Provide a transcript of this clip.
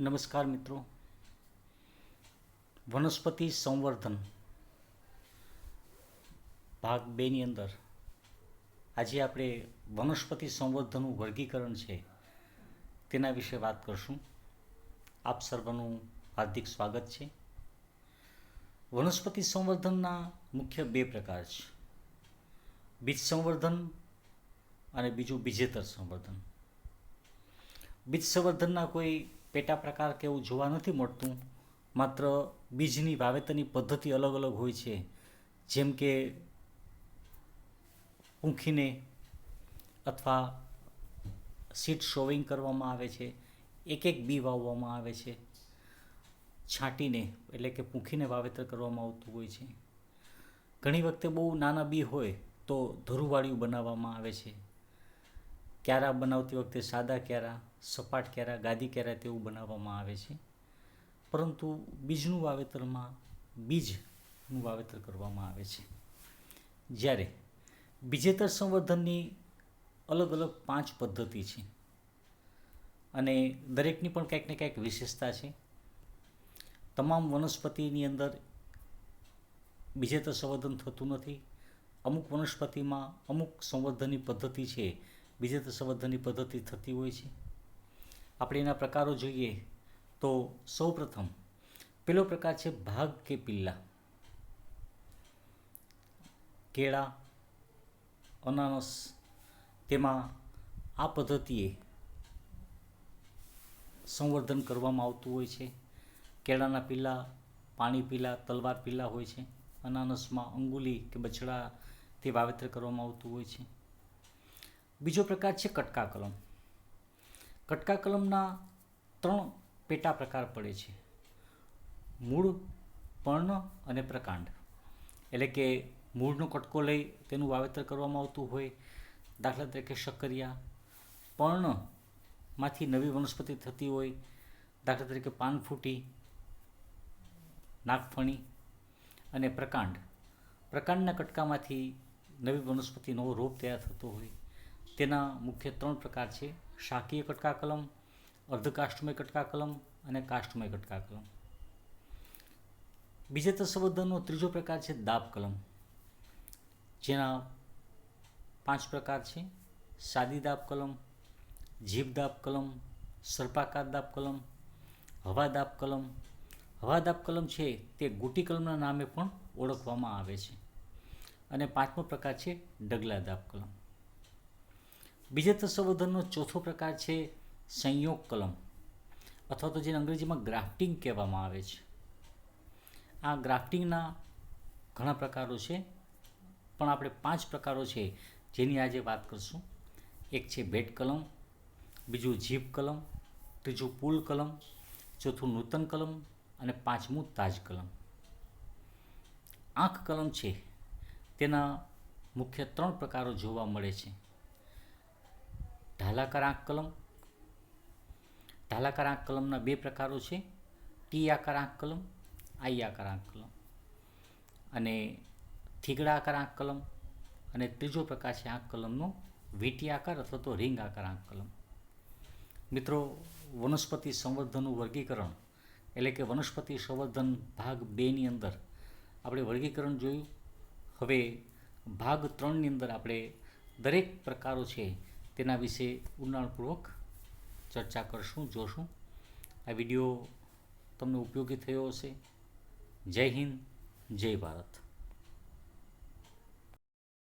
નમસ્કાર મિત્રો. વનસ્પતિ સંવર્ધન ભાગ બેની અંદર. આજે આપણે વનસ્પતિ સંવર્ધનનું વર્ગીકરણ છે તેના વિશે વાત કરશું. આપ સર્વનું હાર્દિક સ્વાગત છે. વનસ્પતિ સંવર્ધનના મુખ્ય બે પ્રકાર છે. બીજ સંવર્ધન અને બીજું બીજેતર સંવર્ધન. બીજ સંવર્ધનના કોઈ પેટા પ્રકાર કે એવું જોવા નથી મળતું. માત્ર બીજની વાવેતરની પદ્ધતિ અલગ અલગ હોય છે. જેમ કે ઊંખીને અથવા સીડ શોવિંગ કરવામાં આવે છે. એક એક બી વાવવામાં આવે છે. છાંટીને એટલે કે પૂંખીને વાવેતર કરવામાં આવતું હોય છે. ઘણી વખતે બહુ નાના બી હોય તો ધરુવાળિયું બનાવવામાં આવે છે. ક્યારા બનાવતી વખતે સાદા ક્યારા સપાટ કેરા, ગાદી કેરા તેવું બનાવવામાં આવે છે. પરંતુ બીજનું વાવેતરમાં બીજનું વાવેતર કરવામાં આવે છે. જ્યારે બીજેતર સંવર્ધનની અલગ અલગ પાંચ પદ્ધતિ છે. અને દરેકની પણ કંઈક ને કંઈક વિશેષતા છે. તમામ વનસ્પતિની અંદર બીજેતર સંવર્ધન થતું નથી. અમુક વનસ્પતિમાં અમુક સંવર્ધનની પદ્ધતિ છે. બીજેતર સંવર્ધનની પદ્ધતિ થતી હોય છે. આપણે એના પ્રકારો જોઈએ તો સૌપ્રથમ પેલો પ્રકાર છે ભાગ કે પિલ્લા. કેળા, અનાનસ, તેમાં આ પદ્ધતિએ સંવર્ધન કરવામાં આવતું હોય છે. કેળાના પીલા પાણી પીલા તલવાર પીલા હોય છે. અનાનસમાં અંગુલી કે બછડા તે વાવેતર કરવામાં આવતું હોય છે. બીજો પ્રકાર છે કટકા કલમ કટકા કલમના ત્રણ પેટા પ્રકાર પડે છે. મૂળ, પર્ણ અને પ્રકાંડ. એટલે કે મૂળનો કટકો લઈ તેનું વાવેતર કરવામાં આવતું હોય, દાખલા તરીકે શક્કરિયા. પર્ણમાંથી નવી વનસ્પતિ થતી હોય, દાખલા તરીકે પાનફૂટી, નાગફણી અને પ્રકાંડ. પ્રકાંડના કટકામાંથી નવી વનસ્પતિ નવો રોપ તૈયાર થતો હોય તેના મુખ્ય ત્રણ પ્રકાર છે. શાકીય કટકા કલમ અર્ધકાષ્ટમય કટકા કલમ અને કાષ્ટમય કટકા કલમ બીજા સંવર્ધનનો ત્રીજો પ્રકાર છે દાબ કલમ જેના પાંચ પ્રકાર છે. સાદી દાબ કલમ જીભ દાબ કલમ સર્પાકાર દાબ કલમ હવા દાબ કલમ હવા દાબ કલમ છે તે ગુટી કલમના નામે પણ ઓળખવામાં આવે છે. અને પાંચમો પ્રકાર છે ડગલા દાબ કલમ બીજેતર સંવર્ધનનો ચોથો પ્રકાર છે સંયોગ કલમ, અથવા તો જેને અંગ્રેજીમાં ગ્રાફ્ટિંગ કહેવામાં આવે છે. આ ગ્રાફ્ટિંગના ઘણા પ્રકારો છે, પણ આપણે પાંચ પ્રકારો છે જેની આજે વાત કરશું. એક છે બેટ કલમ, બીજું જીભ કલમ, ત્રીજું પુલ કલમ, ચોથું નૂતન કલમ અને પાંચમું તાજ કલમ. આંખ કલમ છે, તેના મુખ્ય ત્રણ પ્રકારો જોવા મળે છે. ઢાલાકાર આંખ કલમ. ઢાલાકાર આંખ કલમના બે પ્રકારો છે. ટી આકાર આંખ કલમ આઈ આકાર આંખ કલમ. અને થીગડા આકાર આંખ કલમ અને ત્રીજો પ્રકાર છે આંખ કલમનો વીટી આકાર અથવા તો રિંગ આકાર આંખ કલમ. મિત્રો, વનસ્પતિ સંવર્ધનનું વર્ગીકરણ એટલે કે વનસ્પતિ સંવર્ધન ભાગ બેની અંદર આપણે વર્ગીકરણ જોયું. હવે ભાગ ત્રણની અંદર આપણે દરેક પ્રકારો છે તેના વિશે ઊંડાણપૂર્વક ચર્ચા કરશું, જોશું. આ વીડિયો તમને ઉપયોગી થયો હશે. જય હિન્દ, જય ભારત.